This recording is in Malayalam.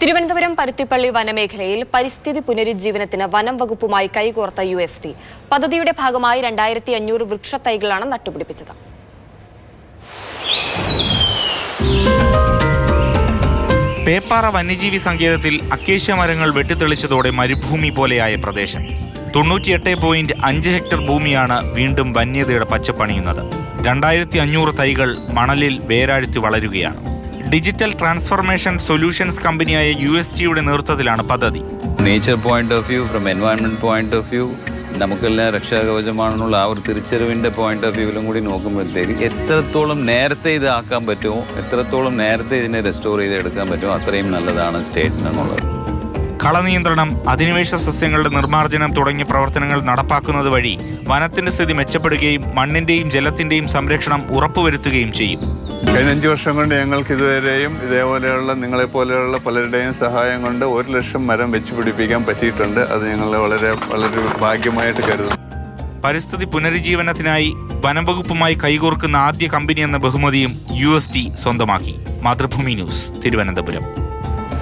തിരുവനന്തപുരം പരുത്തിപ്പള്ളി വനമേഖലയിൽ പരിസ്ഥിതി പുനരുജ്ജീവനത്തിന് വനം വകുപ്പുമായി കൈകോർത്ത യു എസ് ടി. പദ്ധതിയുടെ ഭാഗമായി രണ്ടായിരത്തി അഞ്ഞൂറ് വൃക്ഷത്തൈകളാണ് നട്ടുപിടിപ്പിച്ചത്. പേപ്പാറ വന്യജീവി സങ്കേതത്തിൽ അക്കേഷ്യ മരങ്ങൾ വെട്ടിത്തെളിച്ചതോടെ മരുഭൂമി പോലെയായ പ്രദേശം. തൊണ്ണൂറ്റിയെട്ട് പോയിന്റ് അഞ്ച് ഹെക്ടർ ഭൂമിയാണ് വീണ്ടും വന്യതയുടെ പച്ചപ്പണിയുന്നത്. രണ്ടായിരത്തി അഞ്ഞൂറ് തൈകൾ മണലിൽ വേരാഴ്ത്തി വളരുകയാണ്. ഡിജിറ്റൽ ട്രാൻസ്ഫോർമേഷൻ സൊല്യൂഷൻസ് കമ്പനിയായ യു എസ് ടിയുടെ നേതൃത്വത്തിലാണ് പദ്ധതി. Nature point of view from environment point of view നമുക്കെല്ലാം രക്ഷാകവചമാണെന്നുള്ള ആ ഒരു തിരിച്ചറിവിന്റെ പോയിന്റ് ഓഫ് വ്യൂവിലും കൂടി നോക്കുമ്പോഴത്തേക്ക് എത്രത്തോളം നേരത്തെ ഇതാക്കാൻ പറ്റുമോ എത്രത്തോളം നേരത്തെ ഇതിനെ റെസ്റ്റോർ ചെയ്തെടുക്കാൻ പറ്റുമോ അത്രയും നല്ലതാണ് സ്റ്റേറ്റിന് എന്നുള്ളത്. കളനിയന്ത്രണം അധിനിവേശ സസ്യങ്ങളുടെ നിർമ്മാർജനം തുടങ്ങിയ പ്രവർത്തനങ്ങൾ നടപ്പാക്കുന്നത് വഴി വനത്തിന്റെ സ്ഥിതി മെച്ചപ്പെടുകയും മണ്ണിന്റെയും ജലത്തിന്റെയും സംരക്ഷണം ഉറപ്പുവരുത്തുകയും ചെയ്യും. കഴിഞ്ഞ അഞ്ച് വർഷം കൊണ്ട് ഞങ്ങൾക്ക് ഇതുവരെയും ഇതേപോലെയുള്ള നിങ്ങളെ പോലെയുള്ള പലരുടെയും സഹായം കൊണ്ട് ഒരു ലക്ഷം മരം വെച്ച് പിടിപ്പിക്കാൻ പറ്റിയിട്ടുണ്ട്. അത് ഞങ്ങൾ വളരെ വളരെ ഭാഗ്യമായിട്ട് കരുതുന്നു. പരിസ്ഥിതി പുനരുജ്ജീവനത്തിനായി വനംവകുപ്പുമായി കൈകോർക്കുന്ന ആദ്യ കമ്പനി എന്ന ബഹുമതിയും യു എസ് ടി സ്വന്തമാക്കി. മാതൃഭൂമി ന്യൂസ് തിരുവനന്തപുരം.